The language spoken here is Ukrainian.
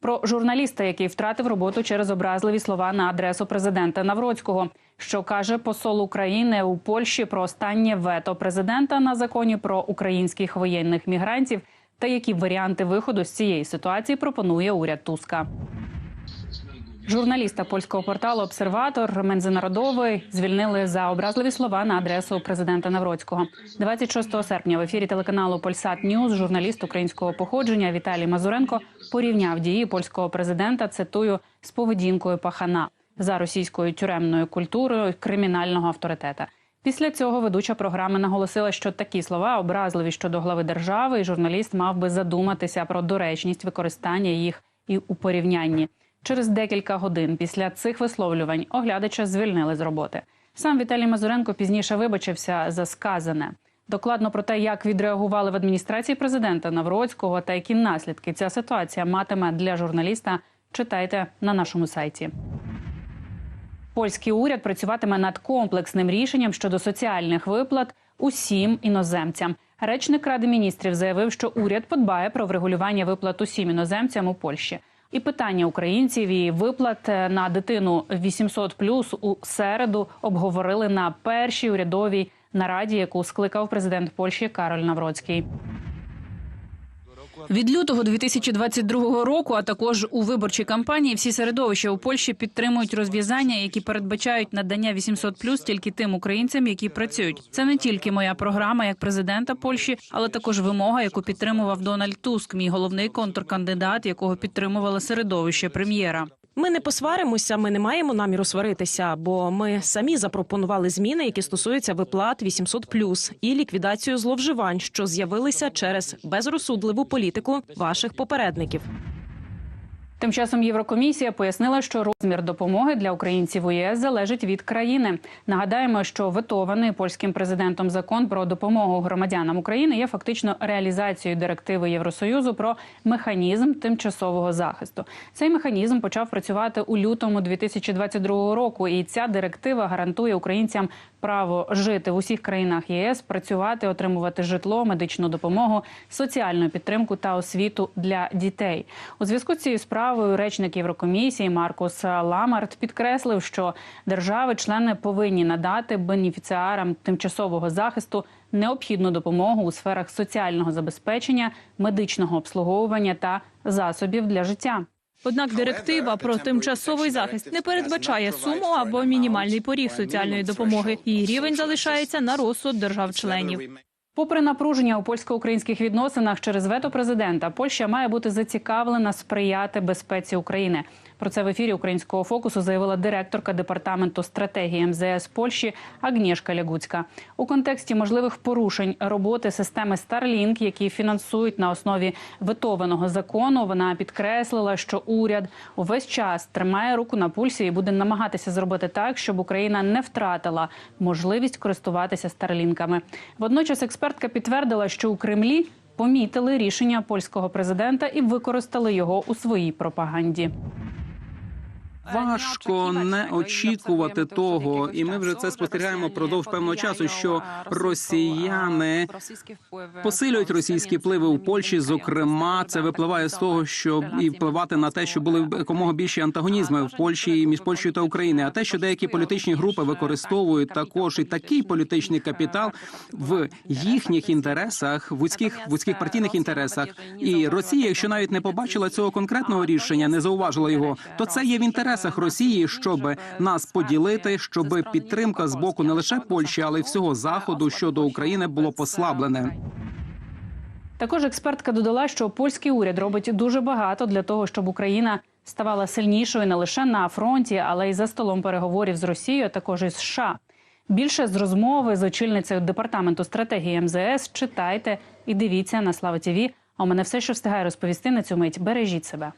Про журналіста, який втратив роботу через образливі слова на адресу президента Навроцького, що каже посол України у Польщі про останнє вето президента на законі про українських воєнних мігрантів та які варіанти виходу з цієї ситуації пропонує уряд Туска. Журналіста польського порталу Обсерватор Мензинародовий звільнили за образливі слова на адресу президента Навроцького. 26 серпня в ефірі телеканалу Польсат Ньюз журналіст українського походження Віталій Мазуренко порівняв дії польського президента. Цитую з поведінкою пахана за російською тюремною культурою кримінального авторитета. Після цього ведуча програми наголосила, що такі слова образливі щодо глави держави, і журналіст мав би задуматися про доречність використання їх і у порівнянні. Через декілька годин після цих висловлювань оглядача звільнили з роботи. Сам Віталій Мазуренко пізніше вибачився за сказане. Докладно про те, як відреагували в адміністрації президента Навроцького та які наслідки ця ситуація матиме для журналіста, читайте на нашому сайті. Польський уряд працюватиме над комплексним рішенням щодо соціальних виплат усім іноземцям. Речник ради міністрів заявив, що уряд подбає про врегулювання виплат усім іноземцям у Польщі. І питання українців і виплат на дитину 800+, у середу обговорили на першій урядовій нараді, яку скликав президент Польщі Кароль Навроцький. Від лютого 2022 року, а також у виборчій кампанії, всі середовища у Польщі підтримують розв'язання, які передбачають надання 800+, тільки тим українцям, які працюють. Це не тільки моя програма як президента Польщі, але також вимога, яку підтримував Дональд Туск, мій головний контркандидат, якого підтримувало середовище прем'єра. Ми не посваримося, ми не маємо наміру сваритися, бо ми самі запропонували зміни, які стосуються виплат 800+, і ліквідацію зловживань, що з'явилися через безрозсудливу політику ваших попередників. Тим часом Єврокомісія пояснила, що розмір допомоги для українців у ЄС залежить від країни. Нагадаємо, що ветований польським президентом закон про допомогу громадянам України є фактично реалізацією директиви Євросоюзу про механізм тимчасового захисту. Цей механізм почав працювати у лютому 2022 року, і ця директива гарантує українцям право жити в усіх країнах ЄС, працювати, отримувати житло, медичну допомогу, соціальну підтримку та освіту для дітей. У зв'язку з цією справою речник Єврокомісії Маркус Ламарт підкреслив, що держави-члени повинні надати бенефіціарам тимчасового захисту необхідну допомогу у сферах соціального забезпечення, медичного обслуговування та засобів для життя. Однак директива про тимчасовий захист не передбачає суму або мінімальний поріг соціальної допомоги. Її рівень залишається на розсуд держав-членів. Попри напруження у польсько-українських відносинах через вето президента, Польща має бути зацікавлена сприяти безпеці України. Про це в ефірі українського фокусу заявила директорка департаменту стратегії МЗС Польщі Агнєшка Лягуцька. У контексті можливих порушень роботи системи Starlink, які фінансують на основі ветованого закону. Вона підкреслила, що уряд увесь час тримає руку на пульсі і буде намагатися зробити так, щоб Україна не втратила можливість користуватися старлінками. Водночас експертка підтвердила, що у Кремлі помітили рішення польського президента і використали його у своїй пропаганді. Важко не очікувати того, і ми вже це спостерігаємо впродовж певного часу. Що росіяни посилюють російські впливи у Польщі. Зокрема, це випливає з того, що і впливати на те, що були якомога більші антагонізми в Польщі між Польщею та Україною. А те, що деякі політичні групи використовують також і такий політичний капітал в їхніх інтересах, вузьких вузьких партійних інтересах, і Росія, якщо навіть не побачила цього конкретного рішення, не зауважила його, то це є в інтересах Росії, щоб нас поділити, щоб підтримка з боку не лише Польщі, але й всього заходу щодо України було послаблене. Також експертка додала, що польський уряд робить дуже багато для того, щоб Україна ставала сильнішою не лише на фронті, але й за столом переговорів з Росією, а також із США. Більше з розмови з очільницею департаменту стратегії МЗС читайте і дивіться на Слава ТІВІ. А у мене все, що встигає розповісти на цю мить. Бережіть себе.